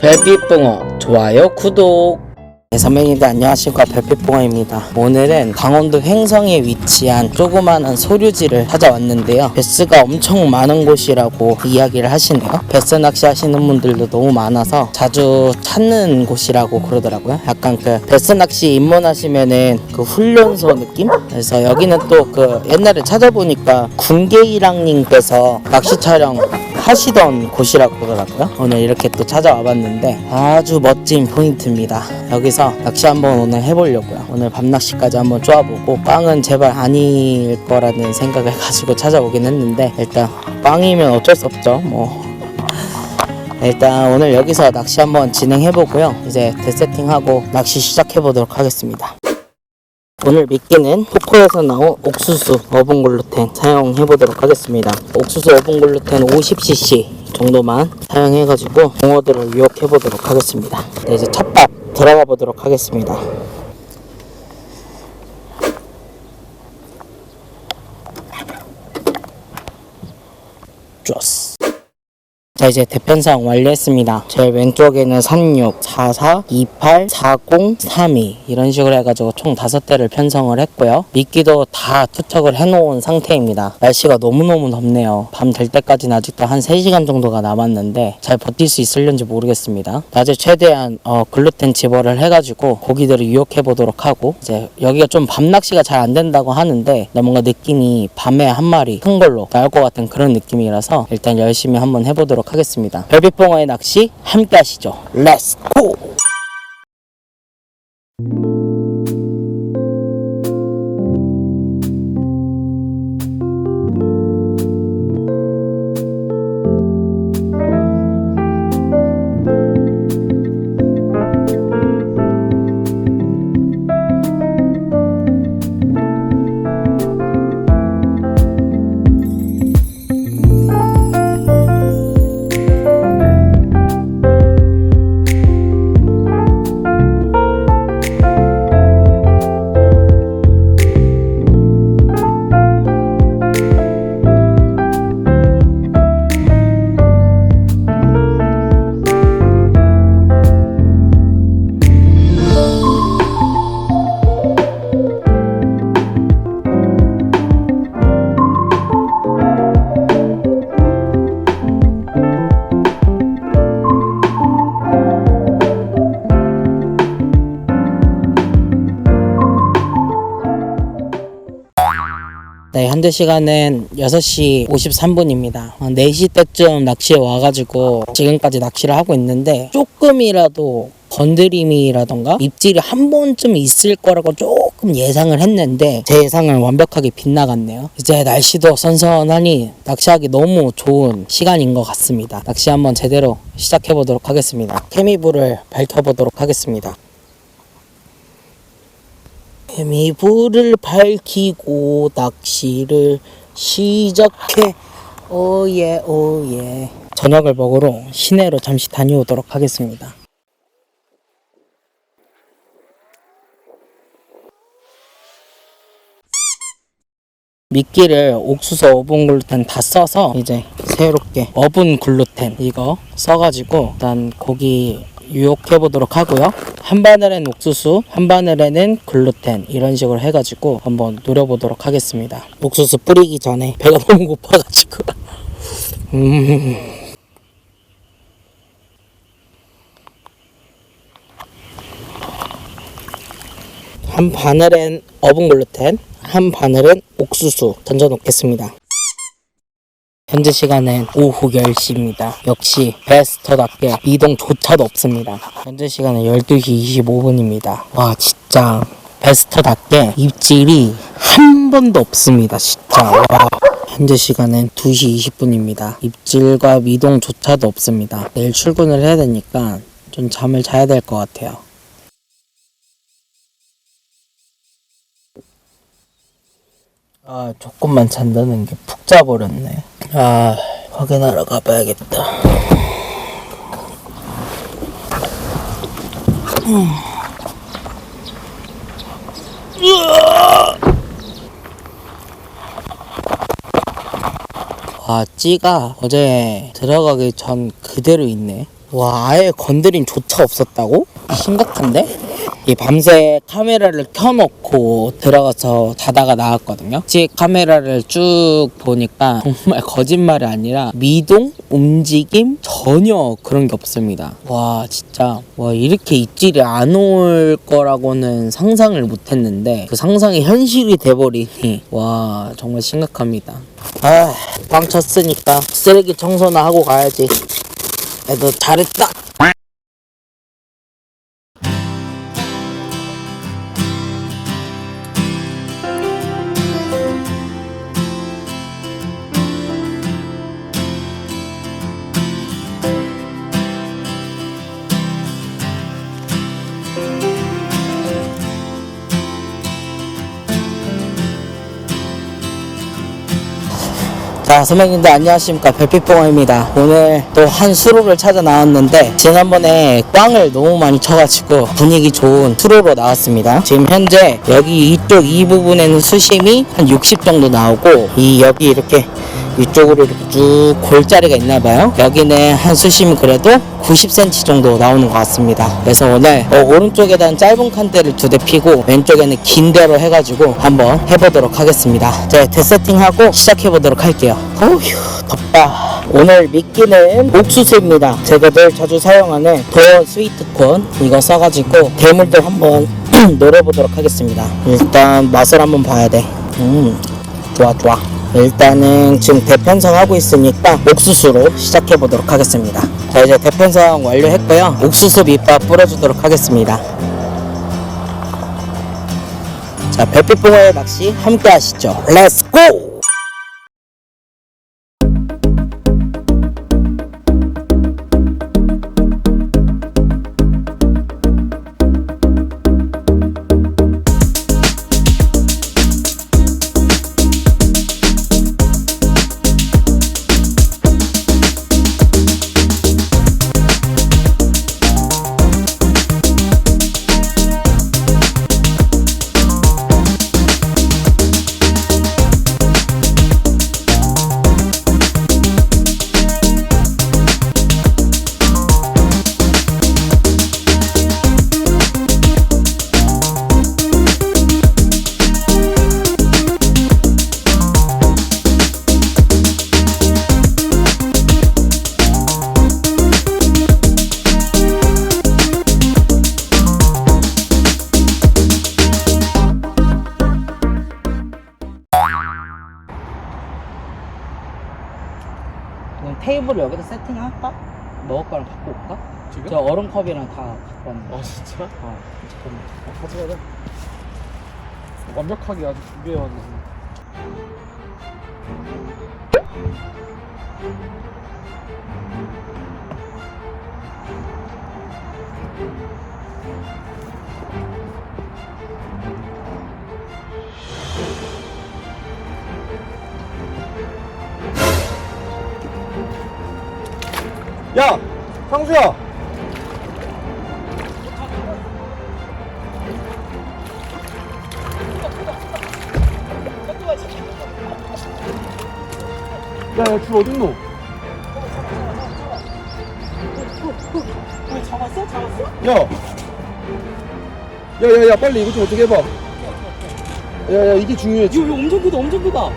별빛붕어. 좋아요 구독. 네, 선배님들 안녕하십니까. 별빛붕어입니다. 오늘은 강원도 횡성에 위치한 조그마한 소류지를 찾아왔는데요. 베스가 엄청 많은 곳이라고 이야기를 하시네요. 베스 낚시 하시는 분들도 너무 많아서 자주 찾는 곳이라고 그러더라고요. 약간 그 베스 낚시 입문하시면은 그 훈련소 느낌? 그래서 여기는 또 그 옛날에 찾아보니까 군계이랑님께서 낚시 촬영 하시던 곳이라고 그러더라고요. 오늘 이렇게 또 찾아와 봤는데 아주 멋진 포인트입니다. 여기서 낚시 한번 오늘 해보려고요. 오늘 밤낚시까지 한번 쪼아보고 빵은 제발 아닐 거라는 생각을 가지고 찾아오긴 했는데 일단 빵이면 어쩔 수 없죠. 뭐 일단 오늘 여기서 낚시 한번 진행해보고요. 이제 대세팅하고 낚시 시작해보도록 하겠습니다. 오늘 미끼는 포코에서 나온 옥수수 어분 글루텐 사용해 보도록 하겠습니다. 옥수수 어분 글루텐 50cc 정도만 사용해 가지고 붕어들을 유혹해 보도록 하겠습니다. 네, 이제 첫밥 들어가 보도록 하겠습니다. 좋았어. 자 이제 대편상 완료했습니다. 제일 왼쪽에는 36, 44, 28, 40, 32 이런 식으로 해가지고 총 다섯 대를 편성을 했고요. 미끼도 다 투척을 해놓은 상태입니다. 날씨가 너무너무 덥네요. 밤 될 때까지는 아직도 한 3시간 정도가 남았는데 잘 버틸 수 있을는지 모르겠습니다. 낮에 최대한 어, 글루텐 지벌을 해가지고 고기들을 유혹해 보도록 하고 이제 여기가 좀 밤낚시가 잘 안 된다고 하는데 뭔가 느낌이 밤에 한 마리 큰 걸로 나올 것 같은 그런 느낌이라서 일단 열심히 한번 해보도록 하겠습니다. 별빛봉어의 낚시 함께 하시죠. 렛츠 고! 현재 시간은 6시 53분입니다. 4시 때쯤 낚시에 와가지고 지금까지 낚시를 하고 있는데 조금이라도 건드림이라던가 입질이 한 번쯤 있을 거라고 조금 예상을 했는데 제 예상을 완벽하게 빗나갔네요. 이제 날씨도 선선하니 낚시하기 너무 좋은 시간인 것 같습니다. 낚시 한번 제대로 시작해 보도록 하겠습니다. 케미불을 밝혀보도록 하겠습니다. 뱀이 불을 밝히고 낚시를 시작해. 오예 오예. 저녁을 먹으러 시내로 잠시 다녀오도록 하겠습니다. 미끼를 옥수수 어분 글루텐 다 써서 이제 새롭게 어분 글루텐 이거 써가지고 일단 고기 유혹해 보도록 하고요. 한 바늘엔 옥수수, 한 바늘에는 글루텐 이런 식으로 해가지고 한번 노려보도록 하겠습니다. 옥수수 뿌리기 전에 배가 너무 고파가지고 음. 한 바늘엔 어분 글루텐, 한 바늘은 옥수수 던져 놓겠습니다. 현재 시간은 오후 10시입니다. 역시 베스터답게 이동조차도 없습니다. 현재 시간은 12시 25분입니다. 와 진짜 베스터답게 입질이 한 번도 없습니다. 진짜 와. 현재 시간은 2시 20분입니다. 입질과 미동조차도 없습니다. 내일 출근을 해야 되니까 좀 잠을 자야 될 것 같아요. 아, 조금만 잔다는 게 푹 자버렸네. 아, 확인하러 가봐야겠다. 음. 아, 찌가 어제 들어가기 전 그대로 있네. 와, 아예 건드린 조차 없었다고? 심각한데? 이 밤새 카메라를 켜놓고 들어가서 자다가 나왔거든요. 찌 카메라를 쭉 보니까 정말 거짓말이 아니라 미동, 움직임 전혀 그런 게 없습니다. 와, 진짜 와 이렇게 입질이 안 올 거라고는 상상을 못했는데 그 상상이 현실이 돼버리니 와 정말 심각합니다. 아, 빵 쳤으니까 쓰레기 청소나 하고 가야지. 애도 잘했다. 자, 선배님들 안녕하십니까. 별빛봉입니다. 오늘 또 한 수로를 찾아 나왔는데, 지난번에 꽝을 너무 많이 쳐가지고 분위기 좋은 수로로 나왔습니다. 지금 현재 여기 이쪽 이 부분에는 수심이 한 60 정도 나오고, 이 여기 이렇게 이쪽으로 이렇게 쭉 골자리가 있나봐요. 여기는 한 수심이 그래도 90cm 정도 나오는 것 같습니다. 그래서 오늘 어, 오른쪽에다는 짧은 칸대를 두 대 피고 왼쪽에는 긴 대로 해가지고 한번 해보도록 하겠습니다. 자, 대세팅하고 시작해보도록 할게요. 어휴, 덥다. 오늘 미끼는 옥수수입니다. 제가 늘 자주 사용하는 더 스위트콘 이거 써가지고 대물들 한번 노려보도록 하겠습니다. 일단 맛을 한번 봐야 돼. 음, 좋아, 좋아. 일단은 지금 대편성 하고 있으니까 옥수수로 시작해 보도록 하겠습니다. 자 이제 대편성 완료했고요. 옥수수 밑밥 뿌려주도록 하겠습니다. 자 별빛봉어의 낚시 함께 하시죠. 렛츠 고! 테이블을 여기다 세팅할까? 먹을 거랑 갖고 올까? 지금? 저 얼음컵이랑 다 갖고 왔는데. 아 진짜? 어, 잠깐만. 어, 같이 가자 완벽하게 아주 준비해가지 상수야! 야, 야, 줄 어딨노? 잡았어? 잡았어? 야! 야, 야, 야, 빨리 이거 좀 어떻게 해봐. 야, 야, 이게 중요해. 이거, 이거 엄청 크다, 엄청 크다.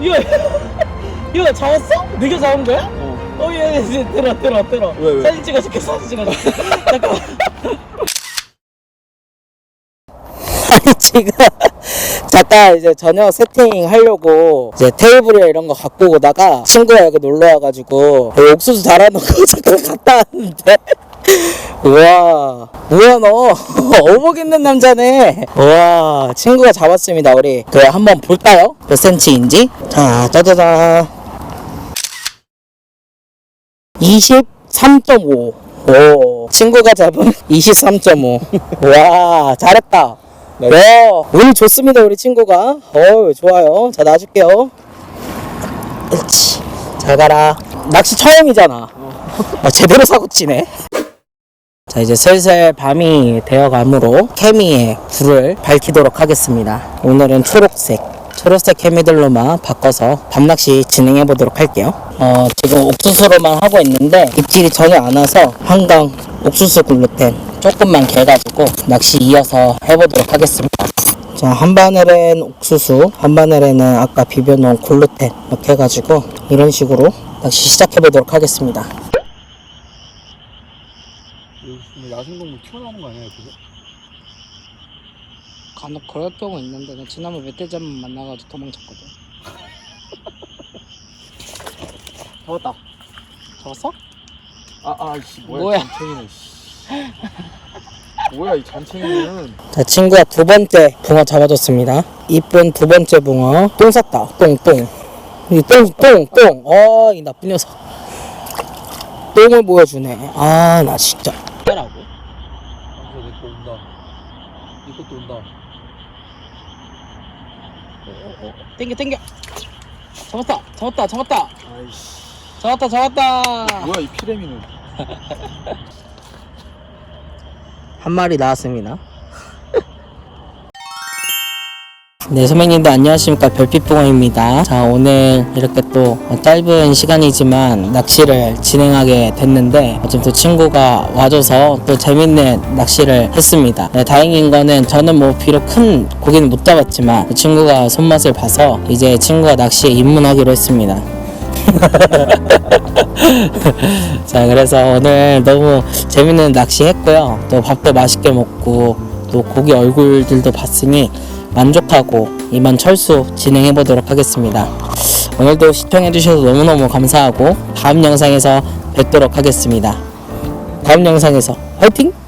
이거, 잡았어? 네가 잡은 거야? 어. 어, 예, 예, 예, 들어, 들어, 들어. 왜, 왜? 사진 찍어줄게, 사진 찍어줄게. 잠깐만. 아니, 지금, 잠깐 이제 저녁 세팅 하려고 이제 테이블이나 이런 거 갖고 오다가 친구가 여기 놀러 와가지고 여기 옥수수 달아놓고 잠깐 갔다 왔는데. 우와, 뭐야, 너. 어복 있는 남자네. 우와, 친구가 잡았습니다, 우리. 그래, 한번 볼까요? 몇 센치인지? 자, 짜자잔. 23.5. 오, 친구가 잡은 23.5. 와, 잘했다. 와, 운이 좋습니다, 우리 친구가. 어 좋아요. 자, 놔줄게요. 그렇지. 잘 가라. 낚시 처음이잖아. 아, 제대로 사고 치네. 자, 이제 슬슬 밤이 되어가므로 케미에 불을 밝히도록 하겠습니다. 오늘은 초록색. 초록색 케미들로만 바꿔서 밤낚시 진행해 보도록 할게요. 어, 지금 옥수수로만 하고 있는데 입질이 전혀 안 와서 한강 옥수수 글루텐 조금만 개가지고 낚시 이어서 해보도록 하겠습니다. 자, 한 바늘엔 옥수수, 한 바늘에는 아까 비벼놓은 글루텐 이렇게 해가지고 이런 식으로 낚시 시작해 보도록 하겠습니다. 야생동물 튀어나오는 거 아니야 그거? 간혹 그럴 경우 있는데 나 지난번 멧돼지한번 만나가지고 도망쳤거든. 잡았다. 잡았어? 아 아이씨 뭐야, 뭐야? 이 잔챙이는 씨. 뭐야 이 잔챙이는 자, 친구가 두 번째 붕어 잡아줬습니다. 이쁜 두 번째 붕어. 똥 쌌다. 똥, 똥. 이 똥, 똥, 똥. 어, 이 나쁜 녀석. 똥을 보여주네. 아, 나 진짜. 빼라고? 아 내거 온다 이것도 온다 땡겨, 땡겨. 잡았다, 잡았다, 잡았다. 아이씨 잡았다, 잡았다. 뭐야 이 피레미는 한 마리 나왔습니다. 네, 선배님들 안녕하십니까. 별빛붕어입니다. 자, 오늘 이렇게 또 짧은 시간이지만 낚시를 진행하게 됐는데, 어쨌든 또 친구가 와줘서 또 재밌는 낚시를 했습니다. 네, 다행인 거는 저는 뭐 비록 큰 고기는 못 잡았지만, 그 친구가 손맛을 봐서 이제 친구가 낚시에 입문하기로 했습니다. 자 그래서 오늘 너무 재밌는 낚시 했고요 또 밥도 맛있게 먹고 또 고기 얼굴들도 봤으니 만족하고 이만 철수 진행해 보도록 하겠습니다 오늘도 시청해 주셔서 너무너무 감사하고 다음 영상에서 뵙도록 하겠습니다 다음 영상에서 화이팅!